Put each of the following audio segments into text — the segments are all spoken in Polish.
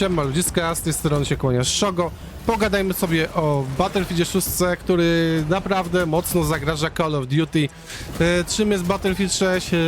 Siema ludziska, z tej strony się kłania Szogo. Pogadajmy sobie o Battlefieldzie 6, który naprawdę mocno zagraża Call of Duty. E, czym jest Battlefield 6? E,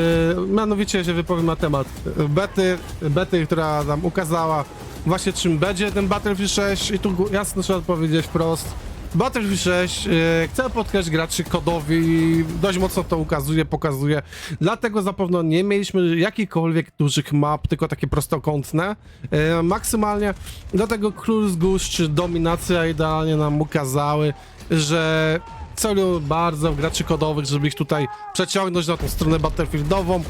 mianowicie się wypowiem na temat bety, bety, która nam ukazała właśnie czym będzie ten Battlefield 6 i tu jasno trzeba powiedzieć wprost. Battlefield 6 e, chce podkreślić graczy kodowi dość mocno to ukazuje, pokazuje. Dlatego zapewne nie mieliśmy jakichkolwiek dużych map, tylko takie prostokątne. E, maksymalnie do tego Cruise Goose czy Dominacja idealnie nam ukazały, że celują bardzo w graczy kodowych, żeby ich tutaj przeciągnąć na tą stronę battlefieldową.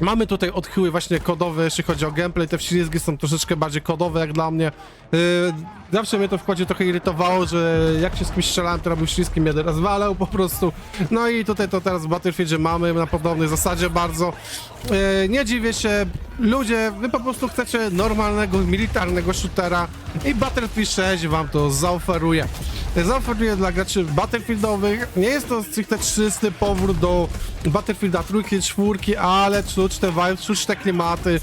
Mamy tutaj odchyły właśnie kodowe, jeśli chodzi o gameplay. Te ślizgi są troszeczkę bardziej kodowe jak dla mnie. Yy, zawsze mnie to w kładzie trochę irytowało, że jak się z kimś strzelałem, to robił ślizgi, mnie rozwalał po prostu. No i tutaj to teraz w Battlefieldzie mamy na podobnej zasadzie bardzo. Yy, nie dziwię się, ludzie, wy po prostu chcecie normalnego, militarnego shootera i Battlefield 6 wam to zaoferuje. Zaoferuje dla graczy battlefieldowych. Nie jest to stricte czysty powrót do Battlefielda trójki, czwórki, ale czuć te vibe, czuć te klimaty,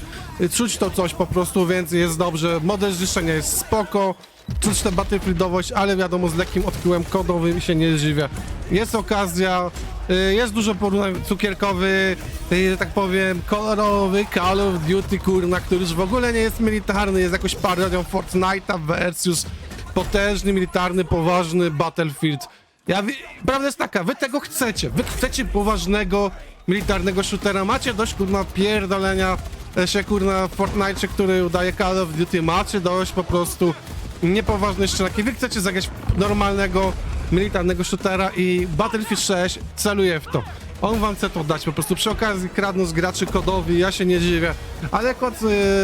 czuć to coś po prostu, więc jest dobrze. Model jest spoko, czuć battlefieldowość, ale wiadomo z lekkim odkryłem kodowym się nie zdziwię. Jest okazja, y, jest dużo porównań cukierkowy, y, że tak powiem, kolorowy Call of Duty, kurna, który już w ogóle nie jest militarny, jest jakąś parodią Fortnite'a versus potężny, militarny, poważny Battlefield. Ja, prawda jest taka, wy tego chcecie, wy chcecie poważnego, militarnego shootera, macie dość, kurna, pierdolenia e, się, kurna, w Fortnite, który udaje Call of Duty, macie dość po prostu niepoważnej strzelaki, wy chcecie zagrać normalnego, militarnego shootera i Battlefield 6 celuje w to. On wam chce to dać, po prostu przy okazji kradnąc graczy kodowi, ja się nie dziwię. Ale kod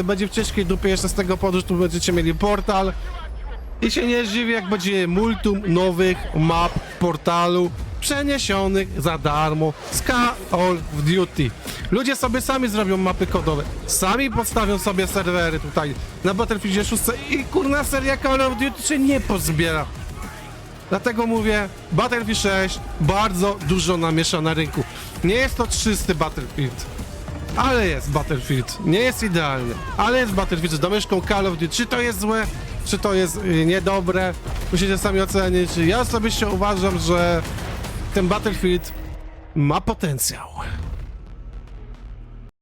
y, będzie w ciężkiej dupie jeszcze z tego powodu, że tu będziecie mieli portal, i się nie zdziwię, jak będzie multum nowych map portalu przeniesionych za darmo z Call of Duty. Ludzie sobie sami zrobią mapy kodowe, sami postawią sobie serwery tutaj na Battlefieldzie 6 i kurna seria Call of Duty się nie pozbiera. Dlatego mówię, Battlefield 6 bardzo dużo namiesza na rynku. Nie jest to czysty Battlefield. Ale jest Battlefield. Nie jest idealny, ale jest Battlefield z domieszką Call of Duty. Czy to jest złe, czy to jest y, niedobre? Musicie sami ocenić. Ja osobiście uważam, że ten Battlefield ma potencjał.